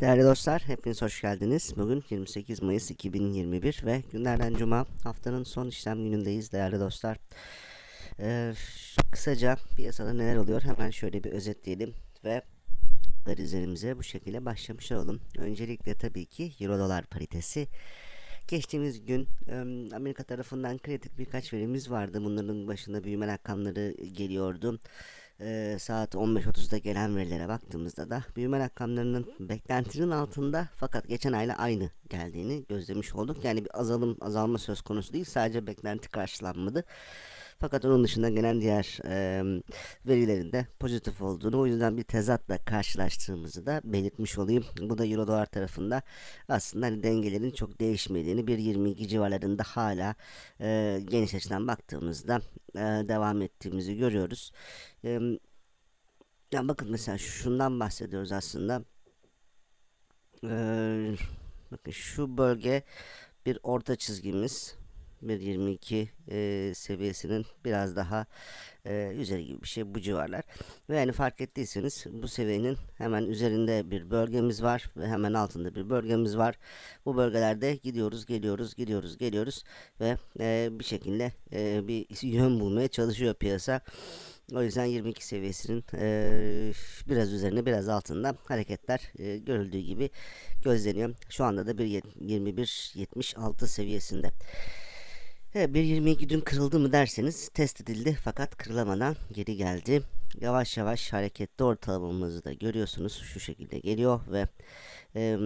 Değerli dostlar, hepiniz hoş geldiniz. Bugün 28 Mayıs 2021 ve günlerden cuma haftanın son işlem günündeyiz değerli dostlar. Ee, kısaca piyasada neler oluyor hemen şöyle bir özetleyelim ve analizlerimize bu şekilde başlamış olalım. Öncelikle tabii ki Euro dolar paritesi. Geçtiğimiz gün Amerika tarafından kritik birkaç verimiz vardı. Bunların başında büyüme rakamları geliyordu e, saat 15.30'da gelen verilere baktığımızda da büyüme rakamlarının beklentinin altında fakat geçen ayla aynı geldiğini gözlemiş olduk. Yani bir azalım azalma söz konusu değil sadece beklenti karşılanmadı. Fakat onun dışında gelen diğer e, verilerin pozitif olduğunu o yüzden bir tezatla karşılaştığımızı da belirtmiş olayım. Bu da Euro dolar tarafında aslında hani dengelerin çok değişmediğini 1.22 civarlarında hala e, geniş açıdan baktığımızda e, devam ettiğimizi görüyoruz. E, yani bakın mesela şundan bahsediyoruz aslında. E, bakın şu bölge bir orta çizgimiz 1.22 e, seviyesinin biraz daha e, üzeri gibi bir şey bu civarlar. Ve yani fark ettiyseniz bu seviyenin hemen üzerinde bir bölgemiz var ve hemen altında bir bölgemiz var. Bu bölgelerde gidiyoruz, geliyoruz, gidiyoruz, geliyoruz ve e, bir şekilde e, bir yön bulmaya çalışıyor piyasa. O yüzden 22 seviyesinin e, biraz üzerine biraz altında hareketler e, görüldüğü gibi gözleniyor. Şu anda da bir 21.76 seviyesinde. Evet 1.22 dün kırıldı mı derseniz test edildi fakat kırılamadan geri geldi. Yavaş yavaş hareketli ortalamamızı da görüyorsunuz şu şekilde geliyor ve e,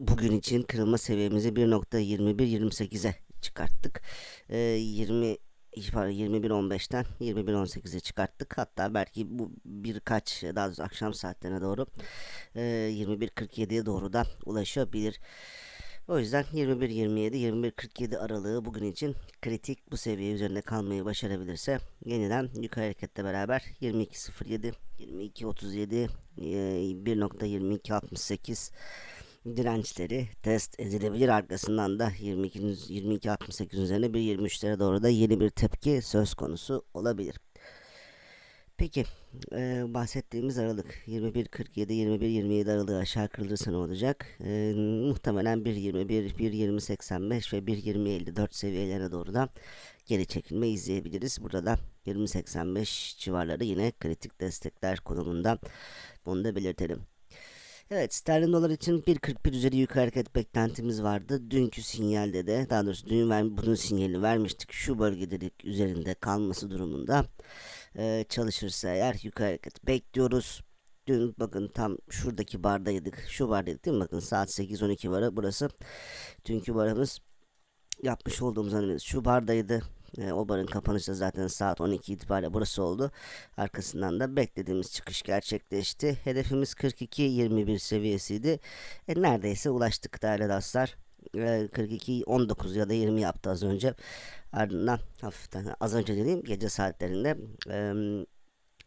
bugün için kırılma seviyemizi 1.21-28'e çıkarttık. E, 20 21.15'ten 21.18'e çıkarttık. Hatta belki bu birkaç daha doğrusu akşam saatlerine doğru e, 21.47'ye doğru da ulaşabilir. O yüzden 21-27-21-47 aralığı bugün için kritik bu seviye üzerinde kalmayı başarabilirse yeniden yukarı hareketle beraber 22.07, 22.37, 1.22.68 dirençleri test edilebilir. Arkasından da 22 22.68 üzerine bir 23'lere doğru da yeni bir tepki söz konusu olabilir. Peki e, bahsettiğimiz aralık 21.47-21.27 aralığı aşağı kırılırsa ne olacak? E, muhtemelen 1.21, 1.20.85 ve 1.20.54 seviyelerine doğru da geri çekilme izleyebiliriz. Burada da 20.85 civarları yine kritik destekler konumunda bunu da belirtelim. Evet sterlin dolar için 1.41 üzeri yukarı hareket beklentimiz vardı. Dünkü sinyalde de daha doğrusu dün ver, bunun sinyalini vermiştik. Şu bölgede üzerinde kalması durumunda e, çalışırsa eğer yukarı hareket bekliyoruz. Dün bakın tam şuradaki bardaydık. Şu bardaydık değil mi? Bakın saat 8-12 barı burası. Dünkü barımız yapmış olduğumuz analiz şu bardaydı. E, o barın kapanışı da zaten saat 12 itibariyle burası oldu. Arkasından da beklediğimiz çıkış gerçekleşti. Hedefimiz 42-21 seviyesiydi. E, neredeyse ulaştık değerli dostlar. E, 42 19 ya da 20 yaptı az önce. Ardından hafiften az önce dediğim gece saatlerinde e,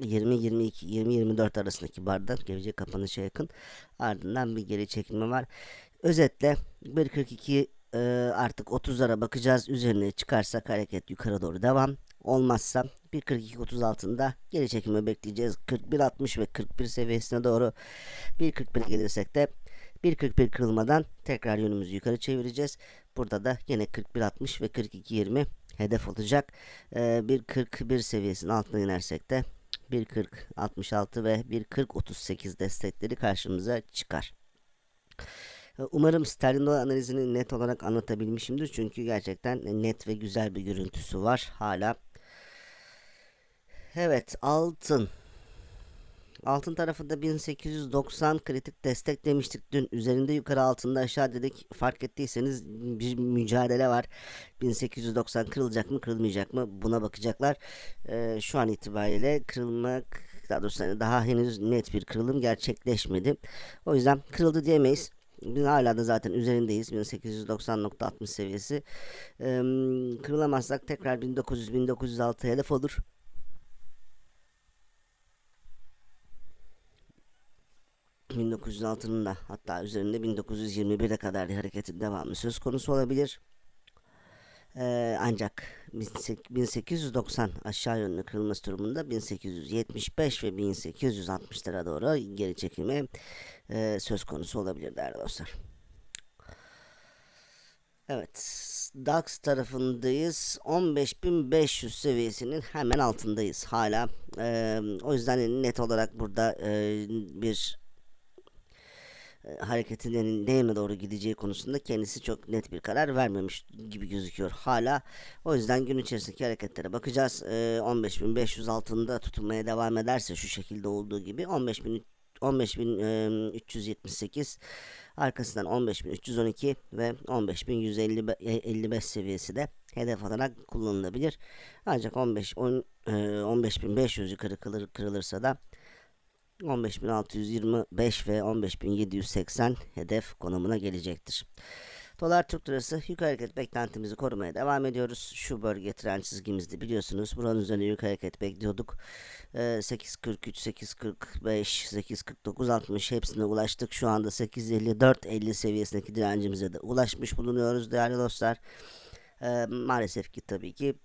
20-22 20-24 arasındaki barda gelecek kapanışa yakın. Ardından bir geri çekilme var. Özetle 1.42 e, artık 30'lara bakacağız. Üzerine çıkarsak hareket yukarı doğru devam. Olmazsa 1.42-30 altında geri çekilme bekleyeceğiz. 41-60 ve 41 seviyesine doğru 1.41 gelirsek de 1.41 kırılmadan tekrar yönümüzü yukarı çevireceğiz. Burada da yine 41.60 ve 42.20 hedef olacak. Ee, 1.41 seviyesinin altına inersek de 1.40-66 ve 1.40-38 destekleri karşımıza çıkar. Ee, umarım sterlin dolar analizini net olarak anlatabilmişimdir. Çünkü gerçekten net ve güzel bir görüntüsü var hala. Evet altın. Altın tarafında 1890 kritik destek demiştik dün. Üzerinde yukarı altında aşağı dedik. Fark ettiyseniz bir mücadele var. 1890 kırılacak mı kırılmayacak mı buna bakacaklar. Ee, şu an itibariyle kırılmak daha doğrusu hani daha henüz net bir kırılım gerçekleşmedi. O yüzden kırıldı diyemeyiz. Biz hala da zaten üzerindeyiz. 1890.60 seviyesi. Ee, kırılamazsak tekrar 1900-1906 hedef olur. 1906'nın da hatta üzerinde 1921'e kadar hareketin devamı söz konusu olabilir. Ee, ancak 1890 aşağı yönlü kırılması durumunda 1875 ve 1860'lara doğru geri çekilme e, söz konusu olabilir değerli dostlar. Evet, DAX tarafındayız. 15.500 seviyesinin hemen altındayız hala. Ee, o yüzden net olarak burada e, bir e, hareketinin ne yöne doğru gideceği konusunda kendisi çok net bir karar vermemiş gibi gözüküyor hala. O yüzden gün içerisindeki hareketlere bakacağız. E, 15.500 altında tutulmaya devam ederse şu şekilde olduğu gibi 15.000 15.378 arkasından 15.312 ve 15.155 seviyesi de hedef olarak kullanılabilir. Ancak 15 10, 15.500 yukarı kırılır, kırılırsa da 15.625 ve 15.780 hedef konumuna gelecektir. Dolar Türk Lirası yukarı hareket beklentimizi korumaya devam ediyoruz. Şu bölge trend çizgimizde biliyorsunuz. Buranın üzerine yukarı hareket bekliyorduk. Ee, 8.43, 8.45, 8.49, 60 hepsine ulaştık. Şu anda 8.54, 50 seviyesindeki direncimize de ulaşmış bulunuyoruz değerli dostlar. Ee, maalesef ki tabii ki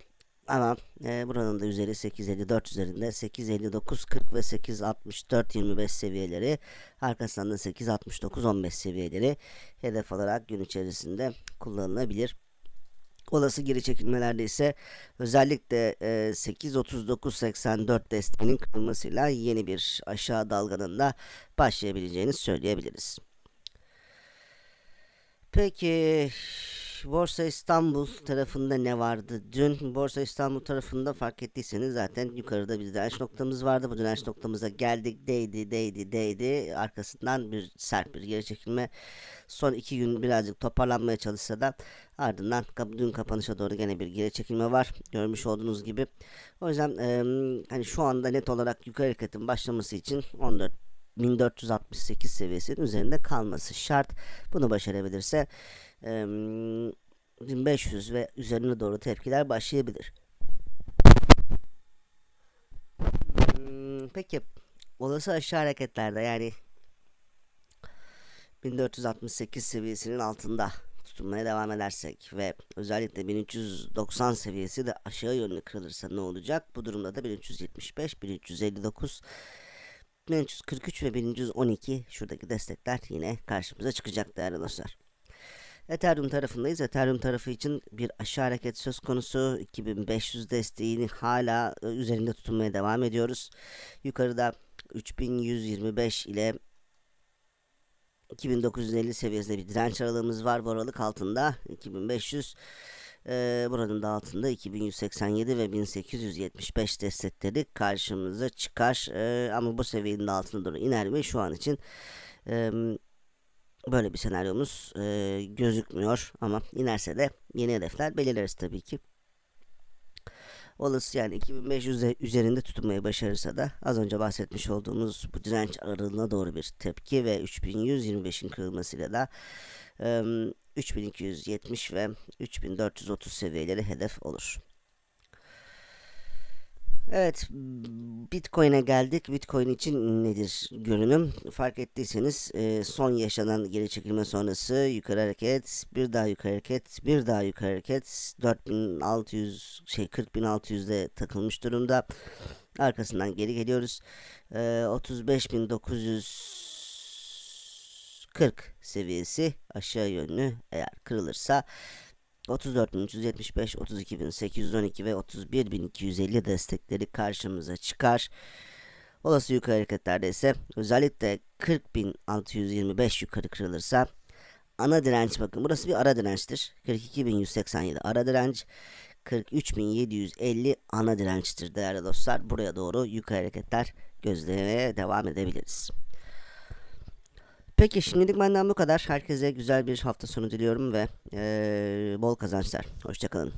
ama e, buranın da üzeri 8.54 üzerinde 8.59 40 ve 8.64 25 seviyeleri arkasından da 8.69 15 seviyeleri hedef olarak gün içerisinde kullanılabilir. Olası geri çekilmelerde ise özellikle e, 8.39.84 desteğinin kırılmasıyla yeni bir aşağı dalganın da başlayabileceğini söyleyebiliriz. Peki Borsa İstanbul tarafında ne vardı? Dün Borsa İstanbul tarafında fark ettiyseniz zaten yukarıda bir direnç noktamız vardı. Bu direnç noktamıza geldik, değdi, değdi, değdi. Arkasından bir sert bir geri çekilme. Son iki gün birazcık toparlanmaya çalışsa da ardından dün kapanışa doğru gene bir geri çekilme var. Görmüş olduğunuz gibi. O yüzden e, hani şu anda net olarak yukarı hareketin başlaması için 14 1468 seviyesinin üzerinde kalması şart. Bunu başarabilirse 1500 ve üzerine doğru tepkiler başlayabilir. Hmm, peki olası aşağı hareketlerde yani 1468 seviyesinin altında tutunmaya devam edersek ve özellikle 1390 seviyesi de aşağı yönlü kırılırsa ne olacak? Bu durumda da 1375, 1359 1343 ve 1112 şuradaki destekler yine karşımıza çıkacak değerli dostlar. Ethereum tarafındayız. Ethereum tarafı için bir aşağı hareket söz konusu. 2500 desteğini hala e, üzerinde tutunmaya devam ediyoruz. Yukarıda 3125 ile 2950 seviyesinde bir direnç aralığımız var. Bu aralık altında 2500 ee, buranın da altında 2187 ve 1875 destekleri karşımıza çıkar. Ee, ama bu seviyenin altına doğru iner mi? Şu an için e, böyle bir senaryomuz e, gözükmüyor. Ama inerse de yeni hedefler belirleriz tabii ki. Olası yani 2500 üzerinde tutunmayı başarırsa da az önce bahsetmiş olduğumuz bu direnç aralığına doğru bir tepki ve 3125'in kırılmasıyla da e, 3270 ve 3430 seviyeleri hedef olur. Evet, Bitcoin'e geldik. Bitcoin için nedir görünüm? Fark ettiyseniz e, son yaşanan geri çekilme sonrası yukarı hareket, bir daha yukarı hareket, bir daha yukarı hareket 4600 şey 40600'de takılmış durumda. Arkasından geri geliyoruz. E, 35940 seviyesi aşağı yönlü eğer kırılırsa 34.375, 32.812 ve 31.250 destekleri karşımıza çıkar. Olası yukarı hareketlerde ise özellikle 40.625 yukarı kırılırsa ana direnç bakın burası bir ara dirençtir. 42.187 ara direnç. 43.750 ana dirençtir değerli dostlar. Buraya doğru yukarı hareketler gözlemeye devam edebiliriz. Peki şimdilik benden bu kadar. Herkese güzel bir hafta sonu diliyorum ve ee, bol kazançlar. Hoşçakalın.